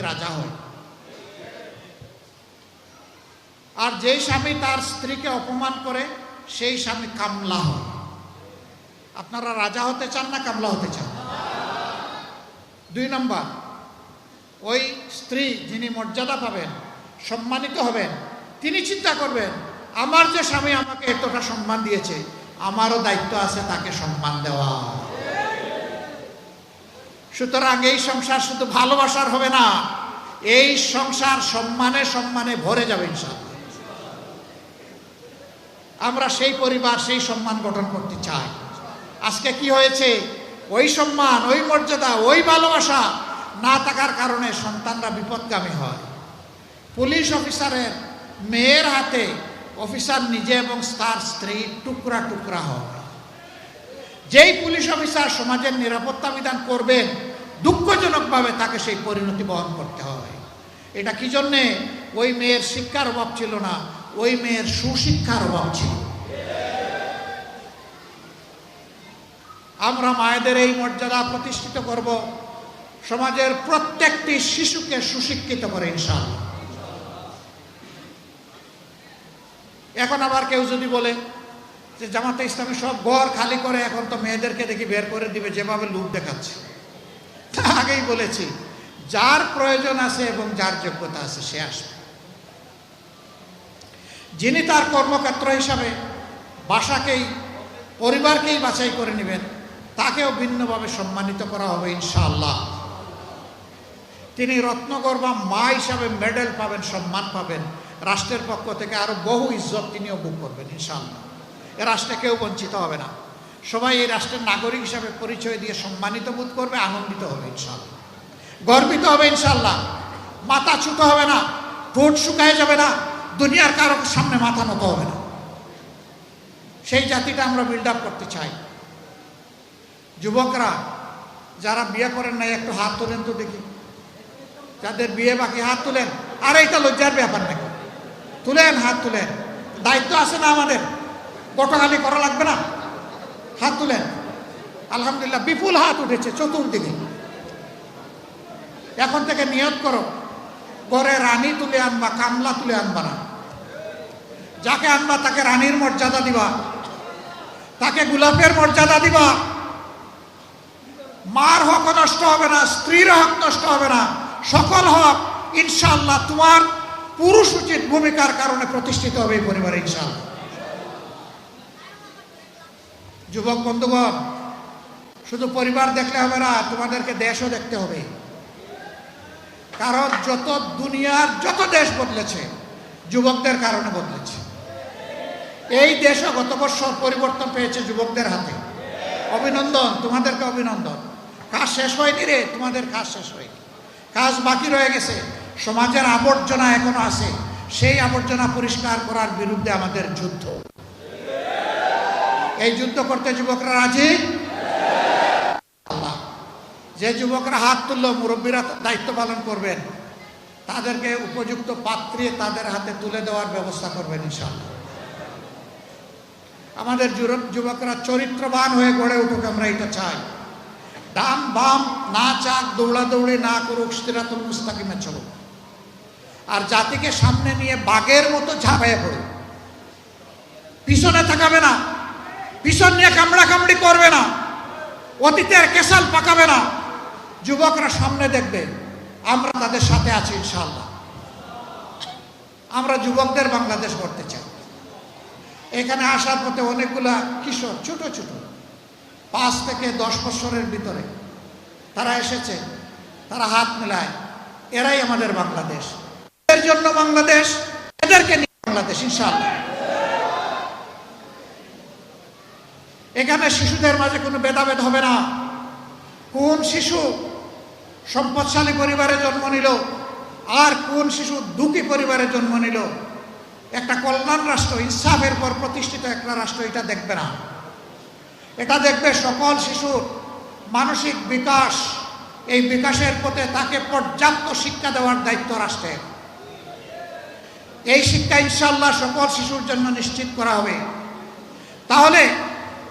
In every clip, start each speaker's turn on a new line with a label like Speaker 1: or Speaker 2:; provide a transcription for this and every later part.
Speaker 1: রাজা হয়। আর যেই স্বামী তার স্ত্রীকে অপমান করে, সেই স্বামী কামলা হয়। আপনারা রাজা হতে চান না কামলা হতে চান? দুই নম্বর, ওই স্ত্রী যিনি মর্যাদা পাবেন, সম্মানিত হবেন, তিনি চিন্তা করবেন, আমার যে স্বামী আমাকে এতটা সম্মান দিয়েছে, আমারও দায়িত্ব আছে তাকে সম্মান দেওয়া সুতরাং এই সংসার শুধু ভালোবাসার হবে না, এই সংসার সম্মানে সম্মানে ভরে যাবে ইনশাআল্লাহ। আমরা সেই পরিবার, সেই সম্মান গঠন করতে চাই। আজকে কি হয়েছে? ওই সম্মান, ওই মর্যাদা, ওই ভালোবাসা না থাকার কারণে সন্তানরা বিপদগামী হয়। পুলিশ অফিসারের মেয়ের হাতে অফিসার নিজে এবং তার স্ত্রী টুকরা টুকরা হয়। যেই পুলিশ অফিসার সমাজের নিরাপত্তা বিধান করবেন দুঃখজনকভাবে তাকে সেই পরিণতি বহন করতে হয়। এটা কি জন্যে? ওই মেয়ের শিক্ষার অভাব ছিল না, ওই মেয়ের সুশিক্ষার অভাব ছিল। আমরা মায়েদের এই মর্যাদা প্রতিষ্ঠিত করব। সমাজের প্রত্যেকটি শিশুকে সুশিক্ষিত করে, ইনশাআল্লাহ। এখন আবার কেউ যদি বলে যে জামাতে ইসলামী সব ঘর খালি করে, এখন তো মেয়েদেরকে দেখি বের করে দিবে, যেভাবে লুট দেখাচ্ছে। আগেই বলেছি, যার প্রয়োজন আছে এবং যার যোগ্যতা আছে, সে আসবে। যিনি তার কর্মক্ষেত্র হিসাবে বাসাকেই, পরিবারকেই বাছাই করে নেবেন, তাকেও ভিন্নভাবে সম্মানিত করা হবে, ইনশাআল্লাহ। তিনি রত্নগর বা মা হিসাবে মেডেল পাবেন, সম্মান পাবেন। রাষ্ট্রের পক্ষ থেকে আরও বহু ইজ্জত তিনিও বুক করবেন, ইনশাআল্লাহ। এ রাষ্ট্রে কেউ বঞ্চিত হবে না। সবাই এই রাষ্ট্রের নাগরিক হিসাবে পরিচয় দিয়ে সম্মানিত বোধ করবে, আনন্দিত হবে ইনশাল্লাহ গর্বিত হবে ইনশাল্লাহ মাথা ছুটো হবে না, ঠোঁট শুকায় যাবে না, দুনিয়ার কারও সামনে মাথা নত হবে না। সেই জাতিটা আমরা বিল্ড আপ করতে চাই। যুবকরা, যারা বিয়ে করেন নাই, একটু হাত তোলেন তো দেখি। যাদের বিয়ে বাকি, হাত তুলেন। আর এইটা লজ্জার ব্যাপার নাকি? তুলেন, হাত তুলেন। দায়িত্ব আছে না আমাদের? বটখালি করা লাগবে না? হাত তুলেন। আলহামদুলিল্লাহ বিপুল হাত উঠেছে চতুর্দিকে। এখন থেকে নিয়ত করো ঘরে রানী তুলে আনবা, কামলা তুলে আনবা না। যাকে আনবা তাকে রানীর মর্যাদা দিবা। তাকে গোলাপের মর্যাদা দিবা। মার হক নষ্ট হবে না, স্ত্রীর হক নষ্ট হবে না, সকল হক ইনশাল্লাহ তোমার পুরুষ উচিত ভূমিকার কারণে প্রতিষ্ঠিত হবে এই পরিবারে ইনশাল্লাহ যুবক বন্ধুগণ, শুধু পরিবার দেখলে হবে না, তোমাদেরকে দেশও দেখতে হবে। কারণ যত দুনিয়ার যত দেশ বদলেছে, যুবকদের কারণে বদলেছে। এই দেশও গত বছর পরিবর্তন পেয়েছে যুবকদের হাতে। অভিনন্দন, তোমাদেরকে অভিনন্দন। কাজ শেষ হয়নি রে, তোমাদের কাজ শেষ হয়নি। কাজ বাকি রয়ে গেছে। সমাজের আবর্জনা এখনও আছে। সেই আবর্জনা পরিষ্কার করার বিরুদ্ধে আমাদের যুদ্ধ। এই যুদ্ধ করতে যুবকরা রাজি? আল্লাহ, যে যুবকরা হাত তুললো, মুরব্বীরা দায়িত্ব পালন করবেন, তাদেরকে উপযুক্ত পাত্রে তাদের হাতে তুলে দেওয়ার ব্যবস্থা করবেন ইনশাআল্লাহ। আমাদের যুবকরা চরিত্রবান হয়ে গড়ে উঠুক, আমরা এটা চাই। ডান বাম, না চাক দৌড়াদৌড়ি না করুক, সিরাতুল মুস্তাকিমে চলুক। আর জাতিকে সামনে নিয়ে বাঘের মতো ঝাঁপাইয়ে পড়ুক। পিছনে থাকাবে না। পিছন নিয়ে কামড়া কামড়ি করবে না। অতীতের কেশাল পাকাবে না। যুবকরা সামনে দেখবে। আমরা তাদের সাথে আছি ইনশাল্লাহ আমরা যুবকদের বাংলাদেশ করতে চাই। এখানে আসার পথে অনেকগুলা কিশোর, ছোট ছোট। পাঁচ থেকে দশ বছরের ভিতরে তারা এসেছে। তারা হাত মেলায়। এরাই আমাদের বাংলাদেশ। এদের জন্য বাংলাদেশ। এদেরকে নিয়ে বাংলাদেশ, ইনশাআল্লাহ। এখানে শিশুদের মাঝে কোনো ভেদাভেদ হবে না। কোন শিশু সম্পদশালী পরিবারে জন্ম নিল, আর কোন শিশু দুঃখী পরিবারে জন্ম নিল, একটা কল্যাণ রাষ্ট্র, ইনসাফের পর প্রতিষ্ঠিত একটা রাষ্ট্র, এটা দেখবে না। এটা দেখবে সকল শিশুর মানসিক বিকাশ, এই বিকাশের পথে তাকে পর্যাপ্ত শিক্ষা দেওয়ার দায়িত্ব রাষ্ট্রের। এই শিক্ষা ইনশাল্লাহ সকল শিশুর জন্য নিশ্চিত করা হবে। তাহলে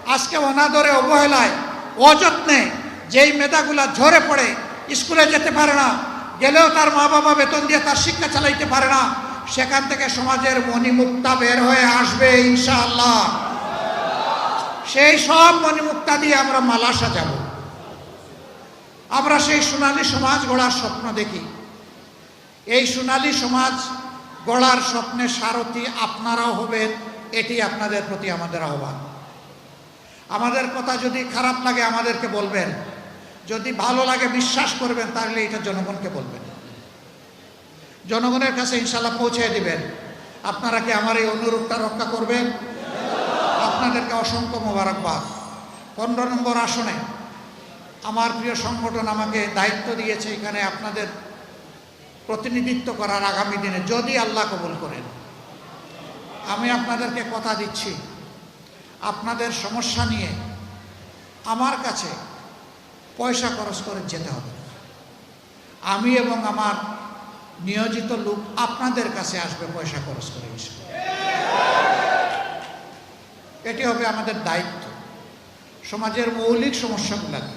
Speaker 1: আজকে অনাদরে অবহেলায়, অযত্নে যেই মেধাগুলা ঝরে পড়ে, স্কুলে যেতে পারে না, গেলেও তার মা বাবা বেতন দিয়ে তার শিক্ষা চালাইতে পারে না, সেখান থেকে সমাজের মণিমুক্তা বের হয়ে আসবে ইনশাআল্লাহ। সেই সব মণিমুক্তা দিয়ে আমরা মালা সাজাবো। আমরা সেই সোনালী সমাজ গড়ার স্বপ্ন দেখি। এই সোনালী সমাজ গড়ার স্বপ্নে সারথি আপনারাও হবেন, এটি আপনাদের প্রতি আমাদের আহ্বান। আমাদের কথা যদি খারাপ লাগে আমাদেরকে বলবেন। যদি ভালো লাগে বিশ্বাস করবেন, তাহলে এটা জনগণকে বলবেন। জনগণের কাছে ইনশাল্লাহ পৌঁছে দিবেন। আপনারা কি আমার এই অনুরোধটা রক্ষা করবেন? আপনাদেরকে অসংখ্য মোবারকবাদ। পনেরো নম্বর আসনে আমার প্রিয় সংগঠন আমাকে দায়িত্ব দিয়েছে এখানে আপনাদের প্রতিনিধিত্ব করার আগামী দিনে। যদি আল্লাহ কবুল করেন। আমি আপনাদেরকে কথা দিচ্ছি। আপনাদের সমস্যা নিয়ে আমার কাছে পয়সা খরচ করে যেতে হবে। আমি এবং আমার নিয়োজিত লোক আপনাদের কাছে আসবে পয়সা খরচ করে এটি হবে আমাদের দায়িত্ব। সমাজের মৌলিক সমস্যাগুলাকে,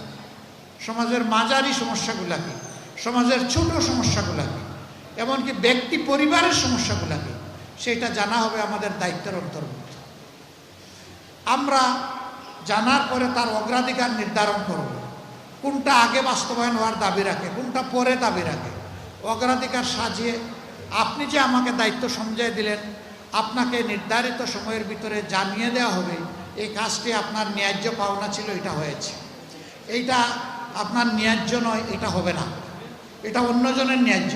Speaker 1: সমাজের মাঝারি সমস্যাগুলাকে, সমাজের ছোট সমস্যাগুলাকে, এমনকি ব্যক্তি পরিবারের সমস্যাগুলাকে, সেটা জানা হবে আমাদের দায়িত্বের অন্তর্ভুক্ত আমরা জানার পরে তার অগ্রাধিকার নির্ধারণ করব। কোনটা আগে বাস্তবায়ন হওয়ার দাবি রাখে, কোনটা পরে দাবি রাখে। অগ্রাধিকার সাজিয়ে আপনি যে আমাকে দায়িত্ব সমঝাই দিলেন, আপনাকে নির্ধারিত সময়ের ভিতরে জানিয়ে দেওয়া হবে, এই কাজটি আপনার ন্যায্য পাওনা ছিল, এটা হয়েছে। এইটা আপনার ন্যায্য নয়, এটা হবে না। এটা অন্যজনের ন্যায্য।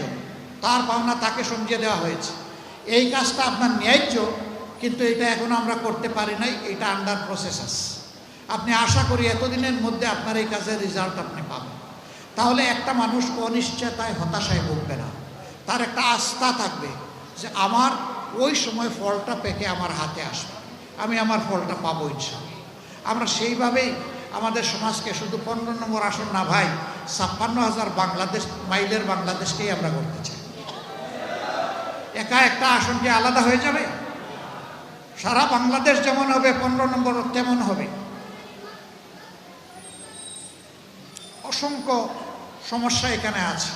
Speaker 1: তার পাওনা তাকে সমঝিয়ে দেওয়া হয়েছে। এই কাজটা আপনার ন্যায্য কিন্তু এটা এখনও আমরা করতে পারি নাই, এটা আন্ডার প্রসেস আপনি আশা করি এতদিনের মধ্যে আপনার এই কাজের রেজাল্ট আপনি পাবেন। তাহলে একটা মানুষ অনিশ্চয়তায় হতাশায় ভুগবে না। তার একটা আস্থা থাকবে যে আমার ওই সময় ফলটা পেকে আমার হাতে আসবে। আমি আমার ফলটা পাবো ইনশাল্লাহ আমরা সেইভাবেই আমাদের সমাজকে শুধু পনেরো নম্বর আসন না ভাই, ছাপ্পান্ন হাজার বাংলাদেশ, মাইলের বাংলাদেশকেই আমরা করতে চাই। একা একটা আসন কি আলাদা হয়ে যাবে? সারা বাংলাদেশ যেমন হবে, পনেরো নম্বর তেমন হবে। অসংখ্য সমস্যা এখানে আছে।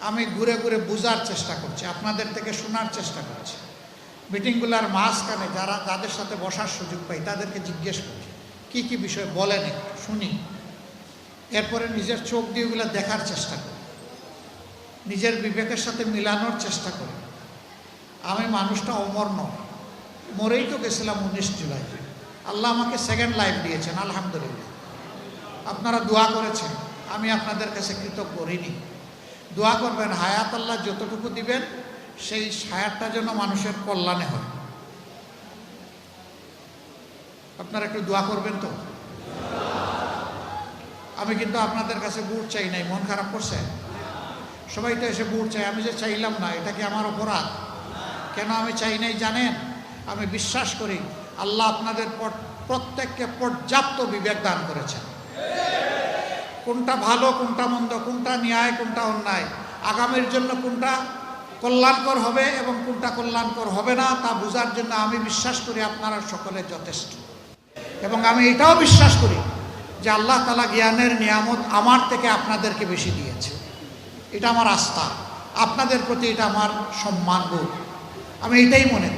Speaker 1: আমি ঘুরে ঘুরে বোঝার চেষ্টা করছি, আপনাদের থেকে শোনার চেষ্টা করছি। মিটিংগুলার মাঝখানে যারা তাদের সাথে বসার সুযোগ পাই, তাদেরকে জিজ্ঞেস করি কি কি বিষয় বলেন শুনি। এরপরে নিজের চোখ দিয়ে ওগুলো দেখার চেষ্টা করি। নিজের বিবেকের সাথে মিলানোর চেষ্টা করি। আমি মানুষটা অমর নয় মরেই তো গেছিলাম উনিশ জুলাই। আল্লাহ আমাকে সেকেন্ড লাইফ দিয়েছেন, আলহামদুলিল্লাহ। আপনারা দোয়া করেছেন, আমি আপনাদের কাছে কৃতজ্ঞ, ঋণী। দোয়া করবেন, হায়াত আল্লাহ যতটুকু দিবেন, সেই হায়াতটা যেন মানুষের কল্যাণে হয়। আপনারা একটু দোয়া করবেন তো? আমি কিন্তু আপনাদের কাছে বুট চাই নাই, মন খারাপ করছে? সবাই তো এসে বুট চাই আমি যে চাইলাম না, এটা কি আমার অপরাধ? কেন আমি চাই নাই, জানেন? আমি বিশ্বাস করি আল্লাহ আপনাদের পর- প্রত্যেককে পর্যাপ্ত বিবেক দান করেছেন। কোনটা ভালো, কোনটা মন্দ, কোনটা ন্যায়, কোনটা অন্যায়, আগামীর জন্য কোনটা কল্যাণকর হবে এবং কোনটা কল্যাণকর হবে না, তা বোঝার জন্য আমি বিশ্বাস করি আপনারা সকলে যথেষ্ট। এবং আমি এটাও বিশ্বাস করি যে আল্লাহ তালা জ্ঞানের নিয়ামত আমার থেকে আপনাদেরকে বেশি দিয়েছে। এটা আমার আস্থা। আপনাদের প্রতি এটা আমার সম্মান বোধ। আমি এটাই মনে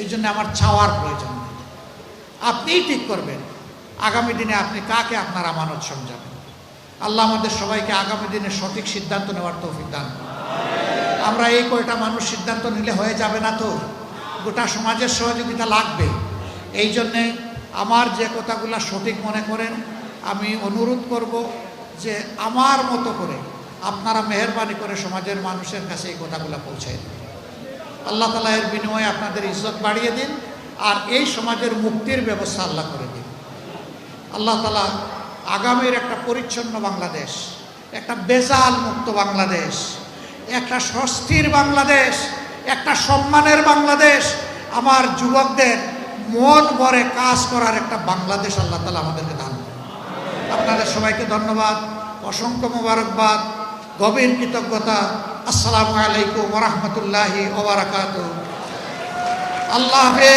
Speaker 1: এই জন্য আমার ছাওয়ার প্রয়োজন নেই। আপনিই ঠিক করবেন। আগামী দিনে আপনি কাকে আপনার আমানত সমঝাবেন? আল্লাহ আমাদের সবাইকে আগামী দিনে সঠিক সিদ্ধান্ত নেওয়ার তৌফিক দান আমরা এই কয়টা মানুষ সিদ্ধান্ত নিলে হয়ে যাবে না তো? গোটা সমাজের সহযোগিতা লাগবে। এই জন্যে আমার যে কথাগুলো সঠিক মনে করেন, আমি অনুরোধ করব যে আমার মতো করে আপনারা মেহরবানি করে সমাজের মানুষের কাছে এই কথাগুলো পৌঁছায় আল্লাহ তালা এর বিনিময়ে আপনাদের ইজ্জত বাড়িয়ে দিন আর এই সমাজের মুক্তির ব্যবস্থা আল্লাহ করে দিন। আল্লাহ তালা আগামীর একটা পরিচ্ছন্ন বাংলাদেশ, একটা বেজাল মুক্ত বাংলাদেশ, একটা স্বস্তির বাংলাদেশ, একটা সম্মানের বাংলাদেশ, আমার যুবকদের মন ভরে কাজ করার একটা বাংলাদেশ আল্লাহ তালা আমাদেরকে দান আপনাদের সবাইকে ধন্যবাদ, অসংখ্য মোবারকবাদ, গভীর কৃতজ্ঞতা আসসালামু আলাইকুম রহমতুল্লাহি ওবরাকাত আল্লাহ